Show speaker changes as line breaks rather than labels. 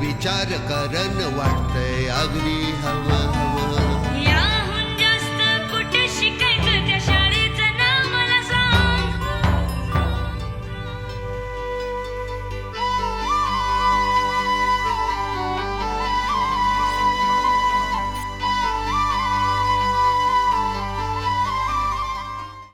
विचार करण वाटतंय अगदी हवं